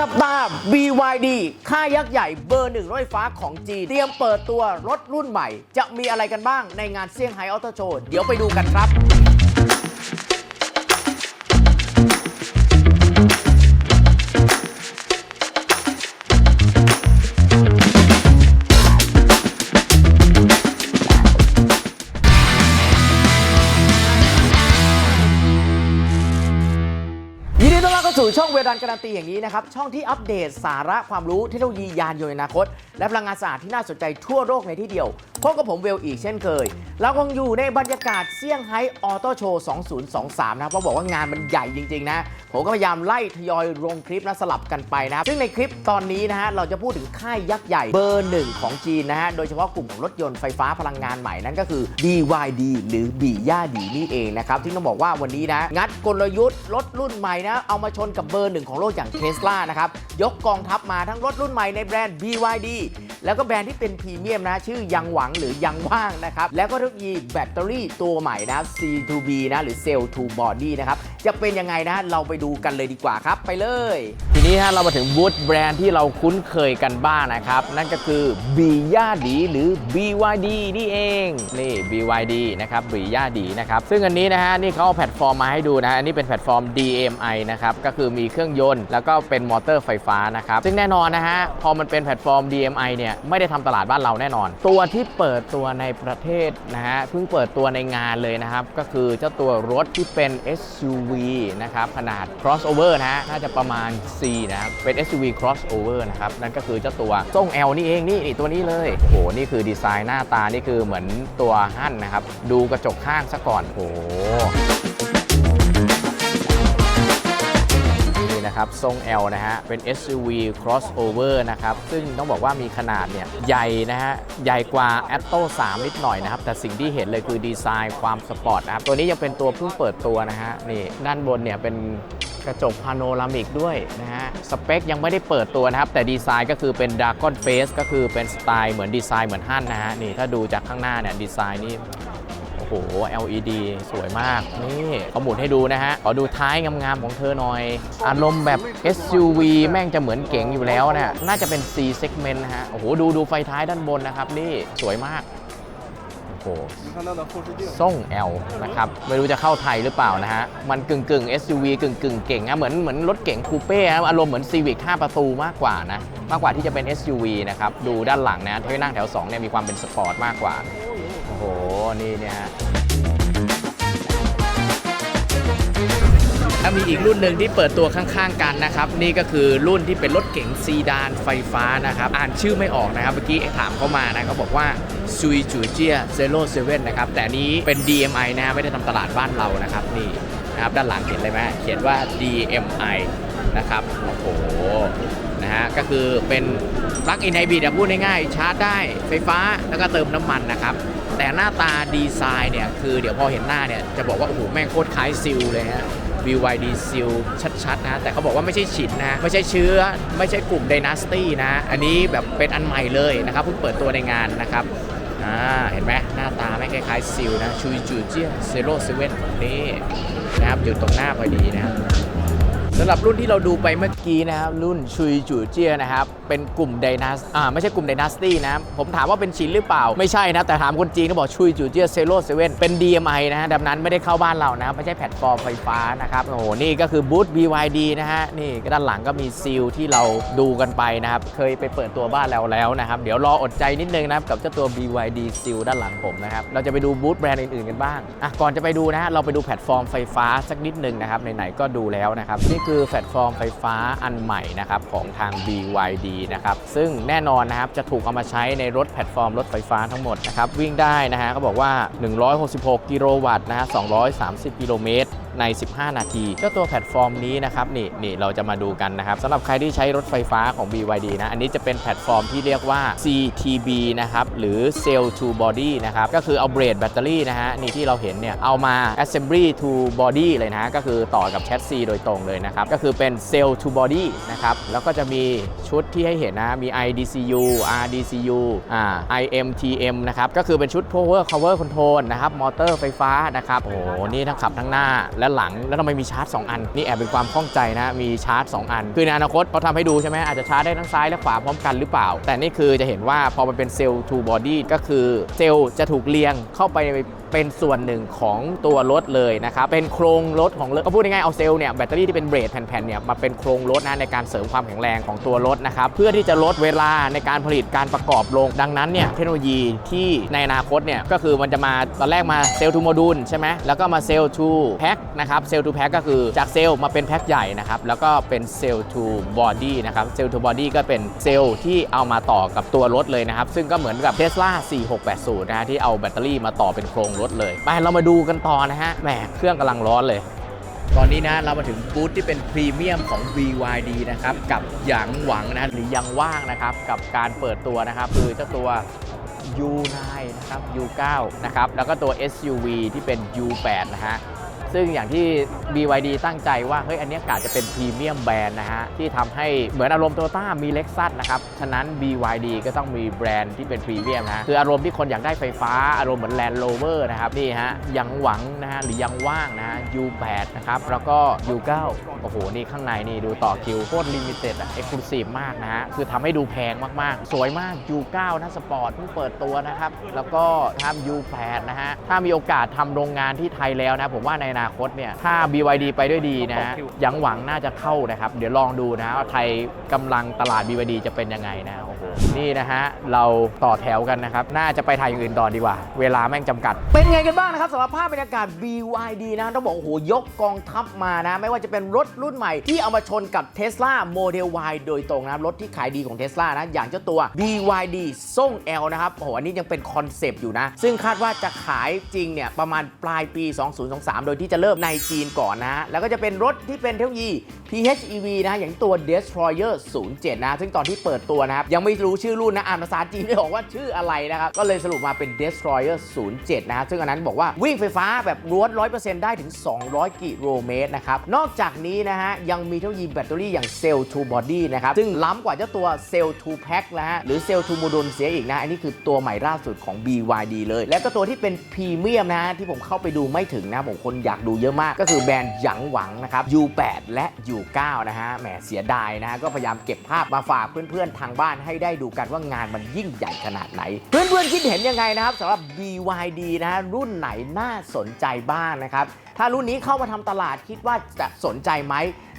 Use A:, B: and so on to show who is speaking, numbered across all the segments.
A: จับตา BYD ค่ายยักษ์ใหญ่เบอร์หนึ่งรถไฟฟ้าของจีน เตรียมเปิดตัวรถรุ่นใหม่ จะมีอะไรกันบ้างในงานเซี่ยงไฮ้ออโตโชว์เดี๋ยวไปดูกันครับ เวดันการันตีอย่างนี้นะครับ ช่องที่อัปเดตสาระความรู้เทคโนโลยียานยนต์ในอนาคต และพลังงานสะอาดที่น่าสนใจทั่วโลกในที่เดียว พบกับผมเวลอีกเช่นเคย เราคงอยู่ในบรรยากาศเซี่ยงไฮ้ออโต้โชว์ 2023 นะครับเพราะบอกว่างานมันใหญ่จริง ๆ นะ ผมก็พยายามไล่ทยอยลงคลิปนะสลับกันไปนะซึ่งในคลิปตอนนี้นะฮะเราจะพูดถึงค่ายยักษ์ใหญ่เบอร์หนึ่งของจีนนะฮะโดยเฉพาะกลุ่มของรถยนต์ไฟฟ้าพลังงานใหม่นั่นก็คือ BYD หรือบีย่าดีนี่เองนะครับที่ต้องบอกว่าวันนี้นะงัดกลยุทธ์รถรุ่นใหม่นะเอามาชนกับเบอร์หนึ่งของโลกอย่างเทสลานะครับยกกองทัพมาทั้งรถรุ่นใหม่ในแบรนด์ BYD แล้วก็แบรนด์ที่เป็นพรีเมียมนะ ชื่อยังหวังหรือยังว่างนะครับ แล้วก็เทคโนโลยีแบตเตอรี่ตัวใหม่นะ C2B นะหรือ Cell to Body นะครับ จะเป็นยังไงนะเราไปดูกันเลยดีกว่าครับ ไปเลย ทีนี้ฮะเรามาถึงบูธแบรนด์ที่เราคุ้นเคยกันบ้างนะครับ นั่นก็คือ b ีย่าดีหรือ BYD นี่เองนี่ BYD นะครับ b ีย่าดีนะครับซึ่งอันนี้นะฮะนี่เขาเอาแพลตฟอร์มมาให้ดูนะฮะอันนี้เป็นแพลตฟอร์ม DMI นะครับก็คือมีเครื่องยนต์ แล้วก็เป็นมอเตอร์ไฟฟ้านะครับซึ่งแน่นอนนะฮะพอมันเป็นแพลตฟอร์ม DMI เนี่ยไม่ได้ทำตลาดบ้านเราแน่นอน ตัวที่เปิดตัวในประเทศนะฮะเพิ่งเปิดตัวในงานเลยนะครับ ก็คือเจ้าตัวรถที่เป็น SUV นะครับขนาด crossover นะฮะน่าจะประมาณ C นะครับเป็น SUV crossover นะครับนั่นก็คือเจ้าตัวทรง L นี่เองนี่นี่ตัวนี้เลยโอ้โหนี่คือดีไซน์หน้าตานี่คือเหมือนตัวหั่นนะครับ ดูกระจกข้างซะก่อนโอ้โห นะครับทรง L นะฮะเป็น SUV crossover นะครับซึ่งต้องบอกว่ามีขนาดเนี่ยใหญ่นะฮะใหญ่กว่า a t t o 3 นิดหน่อยนะครับแต่สิ่งที่เห็นเลยคือดีไซน์ความสปอร์ตนะครับตัวนี้ยังเป็นตัวเพิ่งเปิดตัวนะฮะนี่ด้านบนเนี่ยเป็นกระจกพาโนรามิกด้วยนะฮะ สเปคยังไม่ได้เปิดตัวนะครับ แต่ดีไซน์ก็คือเป็น Dragon Face ก็คือเป็นสไตล์เหมือนดีไซน์เหมือนฮั่นนะฮะ นี่ถ้าดูจากข้างหน้าเนี่ยดีไซน์นี่ โห LED สวยมาก นี่ขาหมุนให้ดูนะฮะ ขอดูท้ายงามๆของเธอหน่อย อารมณ์แบบ SUV แม่งจะเหมือนเก๋งอยู่แล้วนะน่าจะเป็น C segment นะฮะ โอ้โห ดูดูไฟท้ายด้านบนนะครับนี่สวยมากโอ้ส่ง L นะครับ ไม่รู้จะเข้าไทยหรือเปล่านะฮะ มันกึ่งกึ่ง SUV กึ่งกึ่งเก่งนะเหมือนเหมือนรถเก่งคูเป้ครับอารมณ์เหมือน Civic 5 ประตูมากกว่านะ มากกว่าที่จะเป็น SUV นะครับ ดูด้านหลังนะที่นั่งแถว2เนี่ยมีความเป็นสปอร์ตมากกว่า โห นี่เนี่ยฮะถ้ามีอีกรุ่นหนึ่งที่เปิดตัวข้างๆกันนะครับ นี่ก็คือรุ่นที่เป็นรถเก๋งซีดานไฟฟ้านะครับ อ่านชื่อไม่ออกนะครับ เมื่อกี้ถามเขามานะเขาบอกว่าซุยจูเจียเซโร่เซเว่นนะครับ แต่นี้เป็น DMI นะฮะไม่ได้ทำตลาดบ้านเรานะครับ นี่นะครับด้านหลังเห็นเลยไหมเขียนว่า DMI นะครับ โอ้โห นะฮะ ก็คือเป็นปลั๊กอินไฮบริดพูดง่ายๆ ชาร์จได้ไฟฟ้าแล้วก็เติมน้ำมันนะครับ แต่หน้าตาดีไซน์เนี่ย คือเดี๋ยวพอเห็นหน้าเนี่ย จะบอกว่า โอ้โห แม่งโคตรคล้ายซิลเลยฮะ BYD ซิลชัดๆ นะ แต่เขาบอกว่าไม่ใช่ฉินนะ ไม่ใช่เชื้อ ไม่ใช่กลุ่ม Dynasty นะ อันนี้แบบเป็นอันใหม่เลยนะครับเพิ่งเปิดตัวในงานนะครับอ่าเห็นไหมหน้าตาไม่งคล้ายๆซิลนะชูจูเจียเซโร่เซเว่นนี่นะครับอยู่ตรงหน้าพอดีนะครับ สำหรับรุ่นที่เราดูไปเมื่อกี้นะครับ รุ่นชุยจูเจียนะครับ เป็นกลุ่มไดนาสอ่าไม่ใช่กลุ่มไดนาสตี้นะ ผมถามว่าเป็นชินหรือเปล่า ไม่ใช่นะ แต่ถามคนจีนก็บอกชุยจูเจียเซโร่เซเว่นเป็น DMI นะฮะดังนั้นไม่ได้เข้าบ้านเรานะไม่ใช่แพลตฟอร์มไฟฟ้านะครับ โอ้โห นี่ก็คือบูธ BYD นะฮะ นี่ด้านหลังก็มีซีลที่เราดูกันไปนะครับ เคยไปเปิดตัวบ้านเราแล้วนะครับ เดี๋ยวรออดใจนิดนึงนะครับกับเจ้าตัว BYD ซีลด้านหลังผมนะครับ เราจะไปดูบูธแบรนด์อื่นๆกันบ้าง อะ ก่อนจะไปดูนะฮะ เราไปดูแพลตฟอร์มไฟฟ้าสักนิดนึงนะครับ ไหนๆก็ดูแล้วนะครับนี่คือแพลตฟอร์มไฟฟ้าอันใหม่นะครับของทาง BYD นะครับซึ่งแน่นอนนะครับจะถูกเอามาใช้ในรถแพลตฟอร์มรถไฟฟ้าทั้งหมดนะครับวิ่งได้นะฮะเขาบอกว่า 166 กิโลวัตต์นะฮะ230 กิโลเมตร ใน 15 นาที เจ้าตัวแพลตฟอร์มนี้นะครับนี่นี่เราจะมาดูกันนะครับสำหรับใครที่ใช้รถไฟฟ้าของ BYD นะ อันนี้จะเป็นแพลตฟอร์มที่เรียกว่า CTB นะครับหรือ Cell to Body นะครับก็คือเอาเบรดแบตเตอรี่นะฮะนี่ที่เราเห็นเนี่ยเอามา Assembly to Body เลยนะก็คือต่อกับแชสซีโดยตรงเลยนะครับก็คือเป็น Cell to Body นะครับแล้วก็จะมีชุดที่ให้เห็นนะมี IDCU RDCU อ่า IMTM นะครับก็คือเป็นชุด Power Cover Control นะครับมอเตอร์ไฟฟ้านะครับโอ้โหนี่ทั้งขับทั้งหน้าและหลัง แล้วทำไมมีชาร์จ 2 อัน นี่แอบเป็นความข้องใจนะ มีชาร์จ 2 อัน คือในอนาคตเขาทำให้ดูใช่ไหมอาจจะชาร์จได้ทั้งซ้ายและขวาพร้อมกันหรือเปล่า แต่นี่คือจะเห็นว่าพอมันเป็นเซลล์ to body ก็คือเซลล์จะถูกเรียงเข้าไป เป็นส่วนหนึ่งของตัวรถเลยนะครับเป็นโครงรถของรถก็พูดง่ายๆเอาเซลล์เนี่ยแบตเตอรี่ที่เป็นเบรดแผ่นๆเนี่ยมาเป็นโครงรถนะในการเสริมความแข็งแรงของตัวรถนะครับเพื่อที่จะลดเวลาในการผลิตการประกอบลง ดังนั้นเนี่ยเทคโนโลยีที่ในอนาคตเนี่ยก็คือมันจะมาตอนแรกมาเซลล์ทูโมดูลใช่ไหมแล้วก็มาเซลล์ทูแพ็คนะครับเซลล์ทูแพ็คก็คือจากเซลล์มาเป็นแพ็คใหญ่นะครับแล้วก็เป็นเซลล์ทูบอดี้นะครับเซลล์ทูบอดี้ก็เป็นเซลล์ที่เอามาต่อกับตัวรถเลยนะครับซึ่งก็เหมือนกับ Tesla 4680นะฮะที่เอาแบตเตอรี่มาต่อเป็นโครงรถเลย ไปเรามาดูกันต่อนะฮะ แหมเครื่องกำลังร้อนเลย ตอนนี้นะเรามาถึงบูธที่เป็นพรีเมียมของ BYD นะครับ กับหยางหวังนะหรือยังว่างนะครับ กับการเปิดตัวนะครับ คือเจ้าตัว U9 นะครับ U9 นะครับ แล้วก็ตัว SUV ที่เป็น U8 นะฮะ ซึ่งอย่างที่ BYD ตั้งใจว่าเฮ้ยอันเนี้ยกาจะเป็นพรีเมียมแบรนด์นะฮะ ที่ทำให้เหมือนอารมณ์โตโยต้ามีเล็กซัสนะครับ ฉะนั้น BYD ก็ต้องมีแบรนด์ที่เป็นพรีเมียมนะคืออารมณ์ที่คนอยากได้ไฟฟ้าอารมณ์เหมือน Land Rover นะครับ นี่ฮะ ยังหวังนะฮะ หรือยังว่างนะฮะ U8 นะครับ แล้วก็ U9 โอ้โห นี่ข้างในนี่ดูต่อคิวโคตรลิมิเต็ดอะเอ็กซ์คลูซีฟมากนะฮะคือทำให้ดูแพงมากๆ สวยมาก U9 นะสปอร์ตเพิ่งเปิดตัวนะครับแล้วก็ทำ U8 นะฮะถ้ามีโอกาสทำโรงงานที่ไทยแล้วนะผมว่าในอนาคตเนี่ยถ้า BYD ไปด้วยดีนะฮะยังหวังน่าจะเข้านะครับ เดี๋ยวลองดูนะว่าไทยกำลังตลาด BYD จะเป็นยังไงนะโอ้โห นี่นะฮะ เราต่อแถวกันนะครับ น่าจะไปไทยอย่างอื่นต่อดีกว่า เวลาแม่งจำกัด เป็นไงกันบ้างนะครับสำหรับภาพบรรยากาศ BYD นะต้องบอกโอ้โหยกกองทัพมานะ ไม่ว่าจะเป็นรถรุ่นใหม่ที่เอามาชนกับ Tesla Model Y โดยตรงนะครับรถที่ขายดีของ Tesla นะ อย่างเจ้าตัว BYD ส่ง L นะครับโอ้โหอันนี้ยังเป็นคอนเซปต์อยู่นะ ซึ่งคาดว่าจะขายจริงเนี่ยประมาณปลายปี 2023 โดยที่จะเริ่มในจีนก่อนนะแล้วก็จะเป็นรถที่เป็นเทคโนโลยี PHEV นะอย่างตัว Destroyer 07 นะ ซึ่งตอนที่เปิดตัวนะครับยังไม่รูู้ชื่อรุ่นนะ อ่านภาษาจีนไม่ออกว่าชื่ออะไรนะครับ ก็เลยสรุปมาเป็น Destroyer 07 นะซึ่งอันนั้นบอกว่าวิ่งไฟฟ้าแบบล้วน100%ได้ถึง 200 กิโลเมตรนะครับ นอกจากนี้นะฮะ ยังมีเทคโนโลยีแบตเตอรี่อย่าง Cell to Body นะครับ ซึ่งล้ำกว่าเจ้าตัว Cell to Pack นะฮะ หรือ Cell to Modul เสียอีกนะ อันนี้คือตัวใหม่ล่าสุดของ BYD เลย และก็ตัวที่เป็นพรีเมียมนะฮะที่ผมเข้าไปดูไม่ถึงนะผมคนอยากดูเยอะมาก ก็คือแบรนด์หยางหวังนะครับ U8 และ U9 นะฮะแหมเสียดายนะฮะก็พยายามเก็บภาพมาฝากเพื่อนๆทางบ้านให้ได้ดูกันว่างานมันยิ่งใหญ่ขนาดไหน เพื่อนๆคิดเห็นยังไงนะครับสำหรับ BYD นะฮะรุ่นไหนน่าสนใจบ้างนะครับ ถ้ารุ่นนี้เข้ามาทำตลาดคิดว่าจะสนใจไหม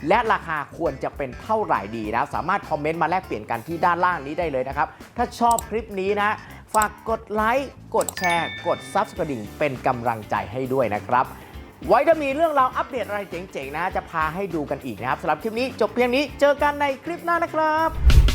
A: และราคาควรจะเป็นเท่าไหร่ดีนะสามารถคอมเมนต์มาแลกเปลี่ยนกันที่ด้านล่างนี้ได้เลยนะครับ ถ้าชอบคลิปนี้นะฝากกดไลค์กดแชร์ กด Subscribe เป็นกำลังใจให้ด้วยนะครับไว้ถ้ามีเรื่องราวอัปเดตอะไรเจ๋งๆนะ จะพาให้ดูกันอีกนะครับสำหรับคลิปนี้จบเพียงนี้เจอกันในคลิปหน้านะครับ